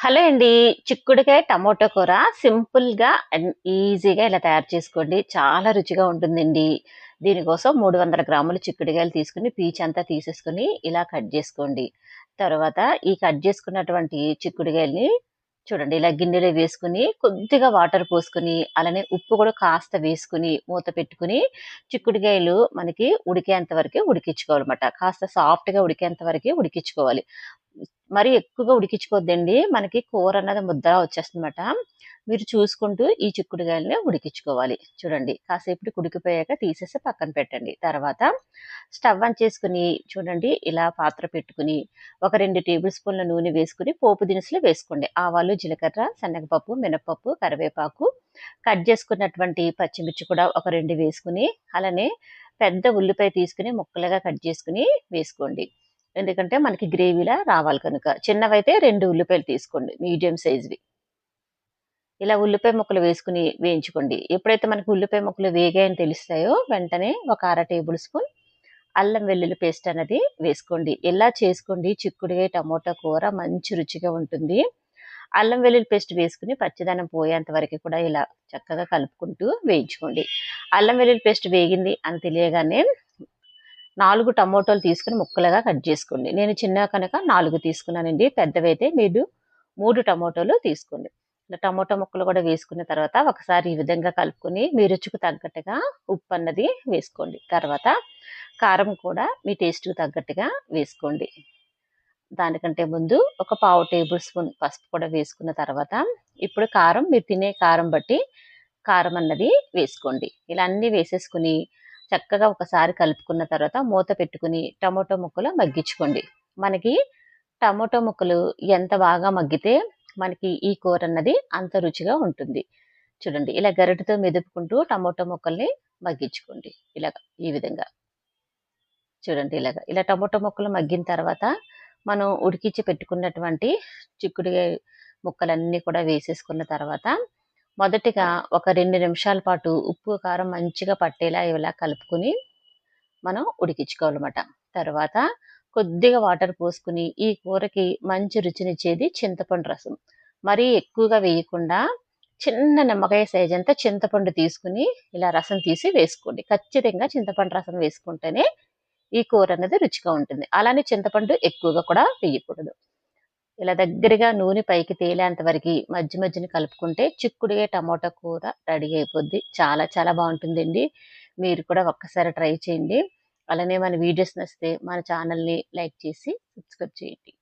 Hello అండి. చిక్కుడుకాయ tomato కూర సింపుల్గా అండ్ ఈజీగా ఇలా తయారు చేసుకోండి. చాలా రుచిగా ఉంటుందండి. దీనికోసం మూడు వందల గ్రాములు చిక్కుడుకాయలు తీసుకుని పీచ్ అంతా తీసేసుకుని ఇలా కట్ చేసుకోండి. తర్వాత ఈ కట్ చేసుకున్నటువంటి చిక్కుడుకాయల్ని చూడండి ఇలా గిన్నెలో వేసుకుని కొద్దిగా వాటర్ పోసుకుని అలానే ఉప్పు కూడా కాస్త వేసుకుని మూత పెట్టుకుని చిక్కుడుకాయలు మనకి ఉడికేంత వరకు ఉడికించుకోవాలన్నమాట. కాస్త సాఫ్ట్గా ఉడికేంత వరకు ఉడికించుకోవాలి. మరి ఎక్కువగా ఉడికించుకోవద్దండి మనకి కూర అన్నది ముద్దలా వచ్చేస్తుందన్నమాట. మీరు చూసుకుంటూ ఈ చిక్కుడుగాయలని ఉడికించుకోవాలి. చూడండి కాసేపు ఉడికిపోయాక తీసేసి పక్కన పెట్టండి. తర్వాత స్టవ్ ఆన్ చేసుకుని చూడండి ఇలా పాత్ర పెట్టుకుని ఒక రెండు టేబుల్ స్పూన్ల నూనె వేసుకుని పోపు దినుసులు వేసుకోండి. ఆవాలు జీలకర్ర శనగపప్పు మినపప్పు కరివేపాకు కట్ చేసుకున్నటువంటి పచ్చిమిర్చి కూడా ఒక రెండు వేసుకుని అలానే పెద్ద ఉల్లిపాయ తీసుకుని ముక్కలుగా కట్ చేసుకుని వేసుకోండి. ఎందుకంటే మనకి గ్రేవీలా రావాలి కనుక. చిన్నవైతే రెండు ఉల్లిపాయలు తీసుకోండి మీడియం సైజ్వి. ఇలా ఉల్లిపాయ ముక్కలు వేసుకుని వేయించుకోండి. ఎప్పుడైతే మనకి ఉల్లిపాయ ముక్కలు వేగాయని తెలుస్తాయో వెంటనే ఒక అర టేబుల్ స్పూన్ అల్లం వెల్లుల్లి పేస్ట్ అనేది వేసుకోండి. ఇలా చేసుకోండి? చిక్కుడుగా టమోటా కూర మంచి రుచిగా ఉంటుంది. అల్లం వెల్లుల్లి పేస్ట్ వేసుకుని పచ్చిదనం పోయేంత వరకు కూడా ఇలా చక్కగా కలుపుకుంటూ వేయించుకోండి. అల్లం వెల్లుల్లి పేస్ట్ వేగింది అని తెలియగానే నాలుగు టమోటాలు తీసుకుని ముక్కలుగా కట్ చేసుకోండి. నేను చిన్న కనుక నాలుగు తీసుకున్నానండి. పెద్దవైతే మీరు మూడు టమోటాలు తీసుకోండి. టమోటా ముక్కలు కూడా వేసుకున్న తర్వాత ఒకసారి ఈ విధంగా కలుపుకొని మీ రుచికి తగ్గట్టుగా ఉప్పు అన్నది వేసుకోండి. తర్వాత కారం కూడా మీ టేస్ట్కి తగ్గట్టుగా వేసుకోండి. దానికంటే ముందు ఒక పావు టేబుల్ స్పూన్ పసుపు కూడా వేసుకున్న తర్వాత ఇప్పుడు కారం మీరు తినే కారం బట్టి కారం అన్నది వేసుకోండి. ఇలా అన్నీ వేసేసుకుని చక్కగా ఒకసారి కలుపుకున్న తర్వాత మూత పెట్టుకుని టమోటో ముక్కలు మగ్గించుకోండి. మనకి టమోటో ముక్కలు ఎంత బాగా మగ్గితే మనకి ఈ కూర అన్నది అంత రుచిగా ఉంటుంది. చూడండి ఇలా గరిటతో మెదుపుకుంటూ టమోటో ముక్కల్ని మగ్గించుకోండి. ఇలాగ ఈ విధంగా. చూడండి ఇలాగ. ఇలా టమోటో ముక్కలు మగ్గిన తర్వాత మనం ఉడికించి పెట్టుకున్నటువంటి చిక్కుడు ముక్కలన్నీ కూడా వేసేసుకున్న తర్వాత మొదటిగా ఒక రెండు నిమిషాల పాటు ఉప్పు కారం మంచిగా పట్టేలా ఇలా కలుపుకుని మనం ఉడికించుకోవాలన్నమాట. తర్వాత కొద్దిగా వాటర్ పోసుకుని ఈ కూరకి మంచి రుచినిచ్చేది చింతపండు రసం. మరీ ఎక్కువగా వేయకుండా చిన్న నిమ్మకాయ సైజ్ అంతా చింతపండు తీసుకుని ఇలా రసం తీసి వేసుకోండి. ఖచ్చితంగా చింతపండు రసం వేసుకుంటేనే ఈ కూర అనేది రుచిగా ఉంటుంది. అలానే చింతపండు ఎక్కువగా కూడా వేయకూడదు. ఇలా దగ్గరగా నూనె పైకి తేలేంత వరకు మధ్య మధ్యన కలుపుకుంటే చిక్కుడుగా టమాటా కూర రెడీ అయిపోద్ది. చాలా చాలా బాగుంటుందండి. మీరు కూడా ఒక్కసారి ట్రై చేయండి. అలానే మన వీడియోస్ నచ్చితే మన ఛానల్ని లైక్ చేసి సబ్స్క్రైబ్ చేయండి.